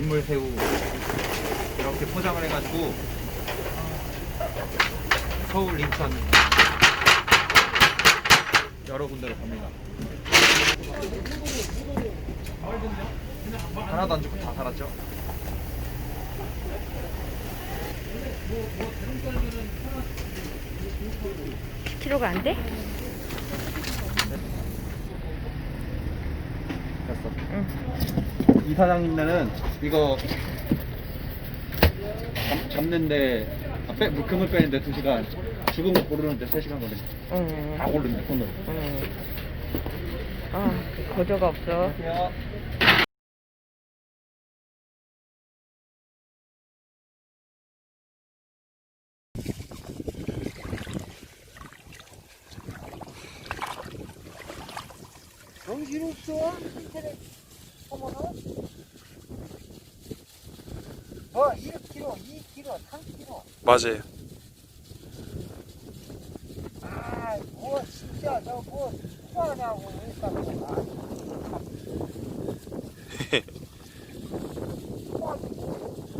민물새우 이렇게 포장을 해가지고 서울, 인천 여러 군데로 갑니다. 하나도 안 죽고 다 살았죠? 키로가 안 돼? 됐어. 응. 이 사장님네는 이거 잡, 잡는데 아, 빼, 물금을 빼는데 2시간 죽은 거 고르는데 3시간 걸려 응. 다 고르는데 손으로 응. 아, 그 거저가 없어. 안녕하세요 정신없어? 인터넷 뭐 1kg, 2kg, 3kg 맞아요. 아, 뭐 진짜 저뭐 후하냐고 그러니까 뭐, 아,